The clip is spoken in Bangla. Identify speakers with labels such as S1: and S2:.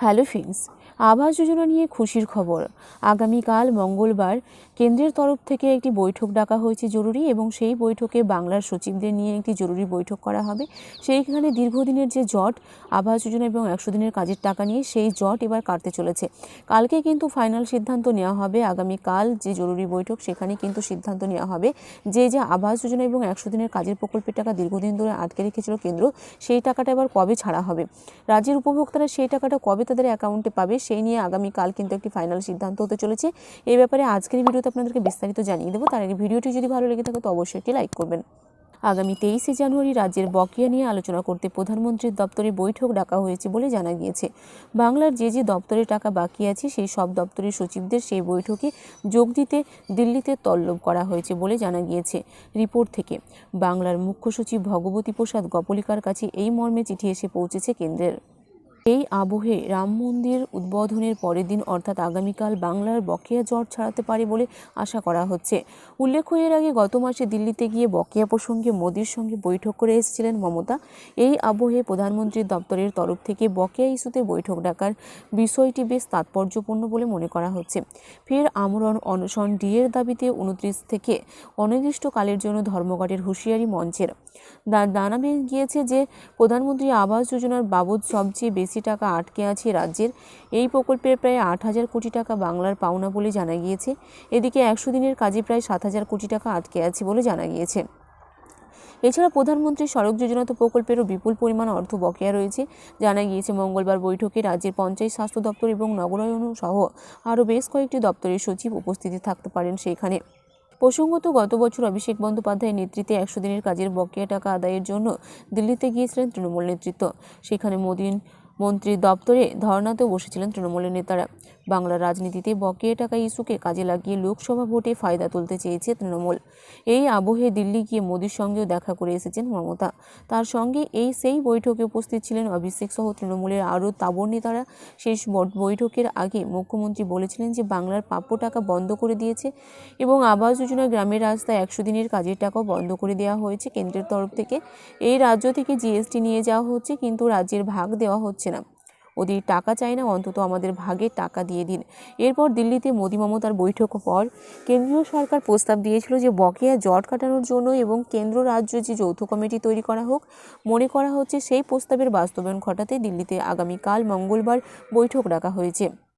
S1: হ্যালো ফ্রেন্ডস আবাস যোজনা নিয়ে খুশির খবর। আগামীকাল মঙ্গলবার কেন্দ্রের তরফ থেকে একটি বৈঠক ডাকা হয়েছে জরুরি এবং সেই বৈঠকে বাংলার সচিবদের নিয়ে একটি জরুরি বৈঠক করা হবে। সেইখানে দীর্ঘদিনের যে জট, আবাস যোজনা এবং একশো দিনের কাজের টাকা নিয়ে সেই জট এবার কাটতে চলেছে। কালকে কিন্তু ফাইনাল সিদ্ধান্ত নেওয়া হবে। আগামীকাল যে জরুরি বৈঠক, সেখানে কিন্তু সিদ্ধান্ত নেওয়া হবে যে যে আবাস যোজনা এবং একশো দিনের কাজের প্রকল্পের টাকা দীর্ঘদিন ধরে আটকে রেখেছিল কেন্দ্র, সেই টাকাটা এবার কবে ছাড়া হবে? রাজ্যের উপভোক্তারা সেই টাকাটা কবে তাদের অ্যাকাউন্টে পাবে, সেই নিয়ে আগামীকাল কিন্তু একটি ফাইনাল সিদ্ধান্ত হতে চলেছে। এই ব্যাপারে আজকের ভিডিওতে আপনাদেরকে বিস্তারিত জানিয়ে দেবো। তার আগে ভিডিওটি যদি ভালো লেগে থাকে তো অবশ্যই একটি লাইক করবেন। আগামী তেইশে জানুয়ারি রাজ্যের বকেয়া নিয়ে আলোচনা করতে প্রধানমন্ত্রীর দপ্তরে বৈঠক ডাকা হয়েছে বলে জানা গিয়েছে। বাংলার যে যে দপ্তরে টাকা বাকি আছে, সেই সব দপ্তরের সচিবদের সেই বৈঠকে যোগ দিতে দিল্লিতে তল্লব করা হয়েছে বলে জানা গিয়েছে রিপোর্ট থেকে। বাংলার মুখ্য সচিব ভগবতী প্রসাদ গপলিকার কাছে এই মর্মে চিঠি এসে পৌঁছেছে কেন্দ্রের। এই আবহে রাম মন্দির উদ্বোধনের পরের দিন অর্থাৎ আগামীকাল বাংলার বকেয়া জট ছাড়াতে পারে বলে আশা করা হচ্ছে। উল্লেখ্য এর আগে গত মাসে দিল্লিতে গিয়ে বকেয়া প্রসঙ্গে মোদির সঙ্গে বৈঠক করে এসেছিলেন মমতা। এই আবহে প্রধানমন্ত্রীর দপ্তরের তরফ থেকে বকেয়া ইস্যুতে বৈঠক ডাকার বিষয়টি বেশ তাৎপর্যপূর্ণ বলে মনে করা হচ্ছে। ফের আমরণ অনশন ডিএর দাবিতে উনত্রিশ থেকে অনির্দিষ্টকালের জন্য ধর্মঘটের হুঁশিয়ারি মঞ্চের। দা- জানাবে গিয়েছে যে প্রধানমন্ত্রী আবাস যোজনার বাবদ সবচেয়ে বেশি টাকা আটকে আছে রাজ্যের। এই প্রকল্পের প্রায় আট হাজার কোটি টাকা বাংলার পাওনা বলে জানা গিয়েছে। এদিকে একশো দিনের কাজে প্রায় সাত হাজার কোটি টাকা আটকে আছে বলে জানা গিয়েছে। এছাড়া প্রধানমন্ত্রী সড়ক যোজনাত প্রকল্পেরও বিপুল পরিমাণ অর্থ বকেয়া রয়েছে। জানা গিয়েছে, মঙ্গলবার বৈঠকে রাজ্যের পঞ্চায়েত স্বাস্থ্য দপ্তর এবং নগরায়ন সহ আরও বেশ কয়েকটি দপ্তরের সচিব উপস্থিতি থাকতে পারেন সেখানে। প্রসঙ্গত, গত বছর অভিষেক বন্দ্যোপাধ্যায়ের নেতৃত্বে একশো দিনের কাজের বকেয়া টাকা আদায়ের জন্য দিল্লিতে গিয়েছিলেন তৃণমূল নেতৃত্ব। সেখানে মোদীর মন্ত্রীর দপ্তরে ধর্নাতেও বসেছিলেন তৃণমূলের নেতারা। বাংলার রাজনীতিতে বকেয়া টাকা ইস্যুকে কাজে লাগিয়ে লোকসভা ভোটে ফায়দা তুলতে চেয়েছে তৃণমূল। এই আবহে দিল্লি গিয়ে মোদীর সঙ্গেও দেখা করে এসেছেন মমতা। তার সঙ্গে এই সেই বৈঠকে উপস্থিত ছিলেন অভিষেক সহ তৃণমূলের আরও তাবর নেতারা শেষ বৈঠকের আগে মুখ্যমন্ত্রী বলেছিলেন যে বাংলার প্রাপ্য টাকা বন্ধ করে দিয়েছে এবং আবাস যোজনা গ্রামের রাস্তায় একশো দিনের কাজের টাকাও বন্ধ করে দেওয়া হয়েছে কেন্দ্রের তরফ থেকে। এই রাজ্য থেকে জিএসটি নিয়ে যাওয়া হচ্ছে কিন্তু রাজ্যের ভাগ দেওয়া হচ্ছে না। ওদের টাকা চাই না, অন্তত আমাদের ভাগে টাকা দিয়ে দিন। এরপর দিল্লিতে মোদী মমতার বৈঠক পর কেন্দ্রীয় সরকার প্রস্তাব দিয়েছিল যে বকেয়া জট কাটানোর জন্য এবং কেন্দ্র রাজ্য যে যৌথ কমিটি তৈরি করা হোক, মনে করা হচ্ছে সেই প্রস্তাবের বাস্তবায়ন ঘটাতে দিল্লিতে আগামীকাল মঙ্গলবার বৈঠক ডাকা হয়েছে।